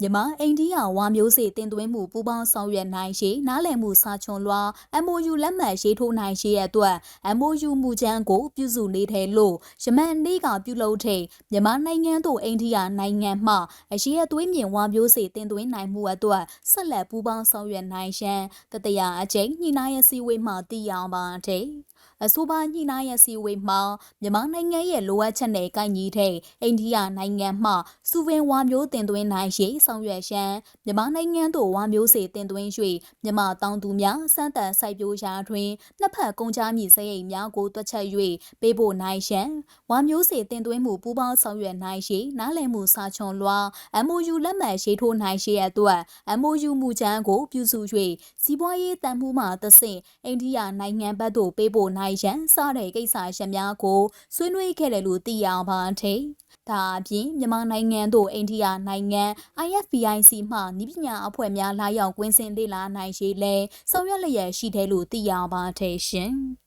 မြန်မာအိန္ဒိယဝါမျိုးစေ့တင်သွင်းမှုပူးပေါင်းဆောင်ရွက်နိုင်ရှိနားလည်မှုစာချွန်လွှာ MOU လက်မှတ်ရေးထိုးနိုင်ရှိတဲ့အတွက် MOU မူချမ်းကိုပြုစုနေတယ်လို့ယမန်နေ့ကပြုလုပ်တဲ့မြန်မာနိုင်ငံသို့အိန္ဒိယနိုင်ငံမှအရေးအသွေးမြင့်ဝါမျိုးစေ့တင်သွင်းနိုင်မှုအတွက်ဆက်လက်ပူးပေါင်းဆောင်ရွက်နိုင်ရန်တတရာအကျိန်ညှိနှိုင်းရစီဝေးမှသိရပါတယ်။အဆိုပါညှိနှိုင်းရစီဝေးမှာမြန်မာနိုင်ငံရဲ့လိုအပ်ချက်နဲ့ကိုက်ညီတဲ့အိန္ဒိယနိုင်ငံမှစုပင်ဝါမျိုးတင်သွင်းနိုင်ရေးဆောင်ရွက်ရန်မြန်မာနိုင်ငံသို့ဝါမျိုးစေတင်သွင်း၍မြန်မာတောင်သူများစမ်းသပ်စိုက်ပျိုးရာတွင်နှစ်ဖက်ကုန်ကြမည်စရိတ်များကိုတွက်ချက်၍ပေးပို့နိုင်ရန်ဝါမျိုးစေတင်သွင်းမှုပူးပေါင်းဆောင်ရွက်နိုင်ရေးနားလည်မှုစာချွန်လွှာ MOU လက်မှတ်ရေးထိုးနိုင်ရေးအတွက် MOU မူချမ်းကိုပြုစု၍စီးပွားရေးတန်မှုမှသဆင့်အိန္ဒိယနိုင်ငံဘက်သို့ပေးပို့နိုင်ရန်စတဲ့ကိစ္စရပ်များကိုဆွေးနွေးခဲ့တယ်လို့သိရပါတယ်။ဒါအပြင်မြန်မာနိုင်ငံသို့အိန္ဒိယနိုင်ငံ IFBIC မှနိပညာအဖွဲ့များလာရောက်ကွင်းဆင်းလေ့လာနိုင်ရေးလဲဆောင်ရွက်လျက်ရှိတယ်လို့သိရပါတယ်ရှင်။